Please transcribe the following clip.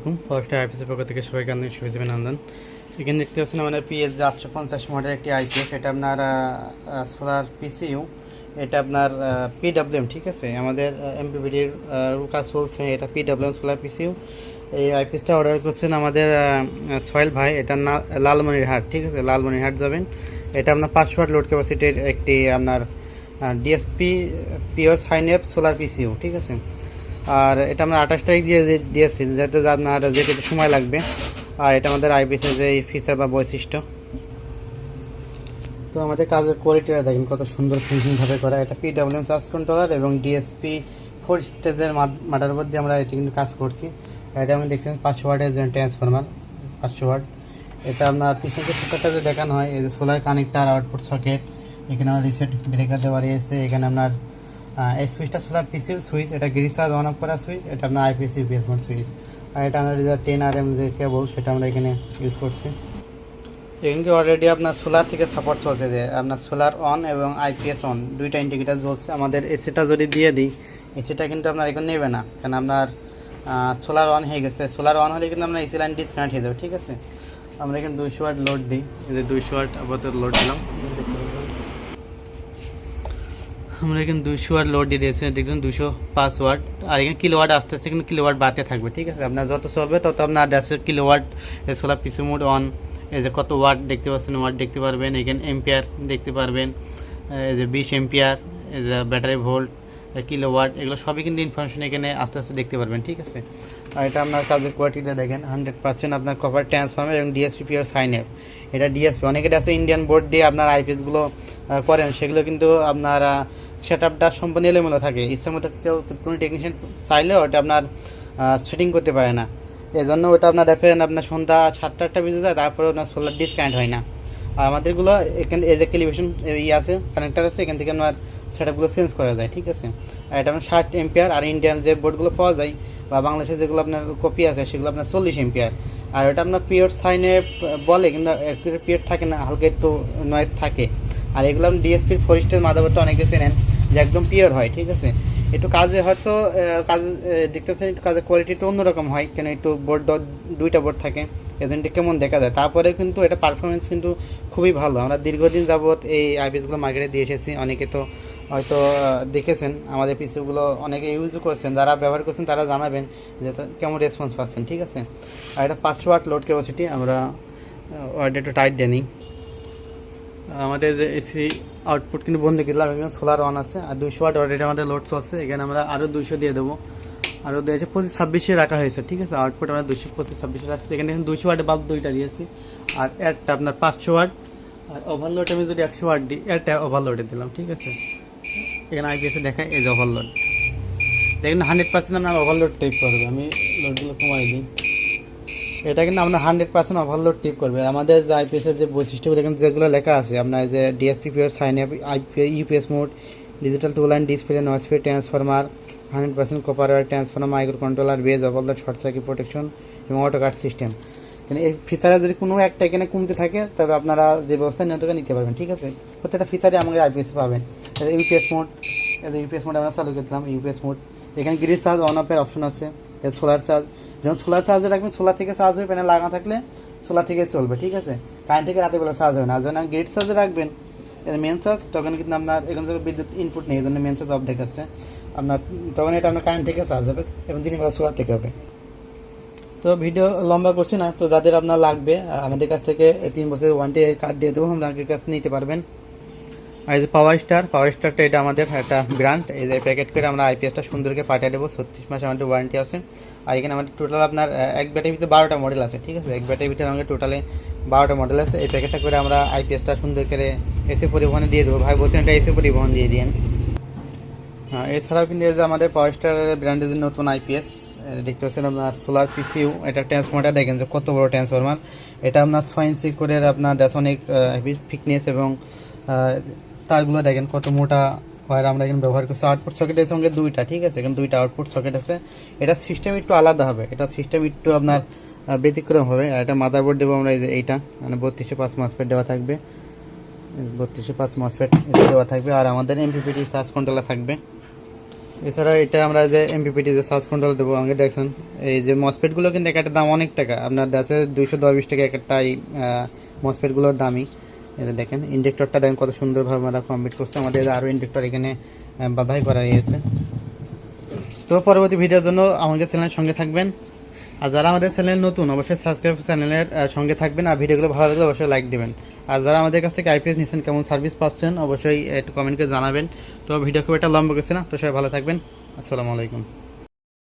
আলাইকুম। ফার্স্ট আইপিসের পক্ষ থেকে সবাইকে আন্তরিক শুভেচ্ছা অভিনন্দন। এখানে দেখতে পাচ্ছেন আমাদের পিএস আটশো পঞ্চাশ মডেল একটি আইপিএস এটা আপনার সোলার পিসিইউ এটা আপনার পিডাব্লিউএম ঠিক আছে? আমাদের এমপিবিডির কাজ চলছে, এটা পিডাব্লিউএম সোলার পিসিইউ এই আইপিএসটা অর্ডার করছেন আমাদের সোহেল ভাই। এটা না লালমনিরহাট, ঠিক আছে? লালমনিরহাট যাবেন। এটা আপনার পাঁচশো ওয়াট লোড ক্যাপাসিটির একটি আপনার DSP pure sine app solar PCU ঠিক আছে? আর এটা আমরা আঠাশ তারিখ দিয়ে দিয়েছি, যাতে আপনার যেতে সময় লাগবে। আর এটা আমাদের আইপিএসের যে ফিচার বা বৈশিষ্ট্য। তো আমাদের কাজের কোয়ালিটিটা দেখেন, কত সুন্দর ফিনিশিংভাবে করা। এটা পিডাব্লিউএম চার্জ কন্ট্রোলার এবং ডিএসপি ফোর স্টেজের মাটার মধ্যে আমরা এটি কিন্তু কাজ করছি। এটা আমি দেখছেন পাঁচশো ওয়াটের যে ট্রান্সফরমার পাঁচশো ওয়াট এটা আপনার পিছনে যে ফিচারটা যে দেখানো হয়, এই যে সোলার কানেক্টার আউটপুট সকেট এখানে আমার রিসেট ব্রেকার দেওয়া রয়েছে, এখানে আপনার এই সুইচটা সোলার পিসি সুইচ, এটা গ্রিসার অন অফ করা সুইচ, এটা আপনার আইপিএস ইউপিএস মোড সুইচ। আর এটা আমরা যে টেন আর এম যে কেবল সেটা আমরা এখানে ইউজ করছি। এখানে অলরেডি আপনার সোলার থেকে সাপোর্ট চলছে যে আপনার সোলার অন এবং আইপিএস অন দুইটা ইন্ডিকেটার চলছে আমাদের এসিটা যদি দিয়ে দিই এসিটা কিন্তু আপনার এখন নেবে না, কারণ আপনার সোলার অন হয়ে গেছে। সোলার অন হলে কিন্তু আপনার এসি লাইন ডিসকানেক্ট হয়ে যাবে, ঠিক আছে? আমরা এখানে দুইশো ওয়াট লোড দিই। এই যে দুইশো ওয়াট আপাতত লোড দিলাম। আমরা এখানে দুশো ওয়াট লোড দিয়ে দিয়েছি, দেখছেন দুশো পাঁচ ওয়াট। আর এখানে কিলো ওয়াট আসতে আসতে কিন্তু কিলো ওয়াট বাড়তে থাকবে, ঠিক আছে? আপনার যত চলবে তত আপনার দেড়শো kilo watt solar PC mode on এই যে কত ওয়াট দেখতে পাচ্ছেন ওয়াট দেখতে পারবেন, এখানে এম্পিয়ার দেখতে পারবেন এই যে বিশ এম্পিয়ার এই যে ব্যাটারি ভোল্ট কিলো ওয়াট এগুলো সবই কিন্তু ইনফরমেশন এখানে আস্তে আস্তে দেখতে পারবেন, ঠিক আছে? আর এটা আপনার কাজের কোয়ালিটিটা দেখেন হান্ড্রেড পার্সেন্ট আপনার কভার ট্রান্সফর্মার এবং ডিএসপি পিওর সাইন অ্যাপ এটা ডিএসপি অনেকে আছে ইন্ডিয়ান বোর্ড দিয়ে আপনার আইপিএসগুলো করেন, সেগুলো কিন্তু আপনার সেট আপটা সম্পূর্ণ এলোমেলো থাকে। ইচ্ছা মতো কেউ কোনো টেকনিশিয়ান চাইলেও ওটা আপনার সেটিং করতে পারে না। এই জন্য ওটা আপনার দেখেন আপনার সন্ধ্যা সাতটা আটটা বেজে যায়, তারপরে আপনার সোলার ডিসকানেক্ট হয় না। আর আমাদেরগুলো এখানে এই যে ক্যালিব্রেশন ইয়ে আছে কানেক্টার আছে, এখান থেকে আপনার সেট আপগুলো চেঞ্জ করা যায়, ঠিক আছে? আর এটা আপনার ষাট এম্পিয়ার আর ইন্ডিয়ান যে বোর্ডগুলো পাওয়া যায়, বা বাংলাদেশে যেগুলো আপনার কপি আছে, সেগুলো আপনার চল্লিশ এম্পিয়ার আর ওটা আপনার পিওর সাইনে বলে, কিন্তু পিওর থাকে না, হালকা একটু নয়েজ থাকে। আর এগুলো আপনি ডিএসপির ফোর মাদারবোর্ডটা অনেকে চেনেন যে একদম পিওর হয়, ঠিক আছে? একটু কাজে হয়তো কাজ দেখতে পাচ্ছেন, একটু কাজের কোয়ালিটি একটু অন্যরকম হয়, কেন একটু বোর্ড দুইটা বোর্ড থাকে এজেন্টে কেমন দেখা যায়? তারপরে কিন্তু এটা পারফরমেন্স কিন্তু খুবই ভালো। আমরা দীর্ঘদিন যাবৎ এই আইপিএসগুলো মার্কেটে দিয়ে এসেছি। অনেকে তো হয়তো দেখেছেন, আমাদের পিসিগুলো অনেকে ইউজও করছেন। যারা ব্যবহার করছেন, তারা জানাবেন যে কেমন রেসপন্স পাচ্ছেন, ঠিক আছে? আর এটা পাঁচশো ওয়াট লোড ক্যাপাসিটি আমরা ওয়ার্ড একটু টাইট দিয়ে নিই। আমাদের যে এসি আউটপুট কিন্তু বন্ধ করে দিলাম এখানে সোলার অন আছে, আর দুইশো ওয়াট অলরেডি আমাদের লোড চলছে এখানে আমরা আরও দুইশো দিয়ে দেবো। আরও দিয়েছে পঁচিশ ছাব্বিশে রাখা হয়েছে, ঠিক আছে? আউটপুট আমরা দুশো পঁচিশ ছাব্বিশে রাখছি। এখানে এখন দুইশো ওয়াটে বাল্ব দুইটা দিয়েছি, আর একটা আপনার পাঁচশো ওয়াট আর ওভারলোড আমি যদি একশো ওয়াট দিই একটা ওভারলোডে দিলাম, ঠিক আছে? এখানে আইপিএসে দেখায় এই যে ওভারলোড দেখেন হান্ড্রেড পার্সেন্ট আমরা ওভারলোড টেপ করবে, আমি লোডগুলো কমাই দিই। এটা কিন্তু আপনার হান্ড্রেড পার্সেন্ট ওভারলোড টিপ করবে। আমাদের যে আইপিএসের যে বৈশিষ্ট্যগুলো কিন্তু যেগুলো লেখা আছে, আপনার যে DSP pure sine up IP UPS mode digital two line display noise free transformer hundred percent copper transformer micro controller base overload short circuit protection এবং অটো কাট সিস্টেম কিন্তু এই ফিচারে যদি কোনো একটা এখানে কমতে থাকে, তবে আপনারা যে ব্যবস্থা নিয়ে নিয়ন্ত্রণ নিতে পারবেন, ঠিক আছে? প্রত্যেকটা ফিচারে আমাদের আইপিএস পাবেন। ইউপিএস মোড ইউপিএস মোড আমরা চালু করছিলাম ইউপিএস মোড এখানে গ্রিড চার্জ অন অফের অপশন আছে সোলার চার্জ যেমন সোলার চার্জে রাখবেন সোলার থেকে চার্জ হবে প্যানেল লাগানো থাকলে সোলার থেকে চলবে, ঠিক আছে? কারেন্ট থেকে রাতে বেলা চার্জ হবে না। আর যখন গ্রিড চার্জে রাখবেন মেন চার্জ তখন কিন্তু আপনার এখন থেকে বিদ্যুৎ ইনপুট নেই, এই জন্য মেন চার্জ অফ দেখাচ্ছে আপনার, তখন এটা আপনার কারেন্ট থেকে চার্জ হবে এবং দিনের বেলা সোলার থেকে হবে। তো ভিডিও লম্বা করছি না, তো যাদের আপনার লাগবে আমাদের কাছ থেকে তিন বছরের ওয়ারেন্টি কার্ড দিয়ে দেবো আপনাদের কাছ নিতে পারবেন। আর এই যে পাওয়ার স্টার পাওয়ার স্টারটা এটা আমাদের একটা ব্র্যান্ড এই যে প্যাকেট করে আমরা আইপিএসটা সুন্দরকে পাঠিয়ে দেবো। ছত্রিশ মাসে আমাদের ওয়ারেন্টি আছে। আর এখানে আমাদের টোটাল আপনার এক ব্যাটারির ভিতরে বারোটা মডেল আছে, ঠিক আছে? এক ব্যাটারির ভিতরে আমাদের টোটালে বারোটা মডেল আছে। এই প্যাকেটটা করে আমরা আইপিএসটা সুন্দর করে এসি পরিবহনে দিয়ে দেবো। ভাই বলছেন এটা এসি পরিবহন দিয়ে দিন হ্যাঁ এছাড়াও কিন্তু এই যে আমাদের পাওয়ার স্টার ব্র্যান্ডের যে নতুন আইপিএস দেখতে পাচ্ছেন আপনার সোলার পিসিউ এটা ট্রান্সফর্মারটা দেখেন যে কত বড় ট্রান্সফর্মার এটা আপনার ছয় করে আপনার অনেক ফিটনেস এবং তারগুলো দেখেন কত মোটা ওয়ার আমরা এখানে ব্যবহার করছি। আউটপুট সকেটের সঙ্গে দুইটা, ঠিক আছে? এখানে দুইটা আউটপুট সকেট আছে। এটা সিস্টেম একটু আলাদা হবে। এটা সিস্টেম একটু আপনার ব্যতিক্রম হবে। আর এটা মাদারবোর্ড দেবো আমরা এই যে এইটা। মানে বত্রিশে পাঁচ মাসপেট দেওয়া থাকবে। বত্রিশশো পাঁচ মাসপেট দেওয়া থাকবে। আর আমাদের এমপিপিটি চার্জ কন্ট্রোলার থাকবে। এছাড়া এটা আমরা যে এমপিপিটি যে সার্চ কন্ট্রোল দেবো, আমাকে দেখছেন এই যে মসপেটগুলো কিন্তু এক একটা দাম অনেক টাকা। আপনার দেশে দুইশো দশ বিশ টাকা একটা, এই মসপেটগুলোর দামই। দেখেন, ইন্ডেক্টরটা দেখেন কত সুন্দরভাবে আমরা কমপ্লিট করছে। আমাদের আরও ইন্ডেক্টর এখানে বাধাই করা হয়েছে তো পরবর্তী ভিডিওর জন্য আমাদের চ্যানেলের সঙ্গে থাকবেন। আর যারা আমাদের চ্যানেল নতুন, অবশ্যই সাবস্ক্রাইব চ্যানেলের সঙ্গে থাকবেন। আর ভিডিওগুলো ভালো লাগলে অবশ্যই লাইক দেবেন। আর যারা আমাদের কাছ থেকে আইপিএস নিচ্ছেন কেমন সার্ভিস পাচ্ছেন, অবশ্যই একটু কমেন্ট করে জানাবেন। তো ভিডিও খুব একটা লম্বা করছে না। তো সবাই ভালো থাকবেন। আসসালামু আলাইকুম।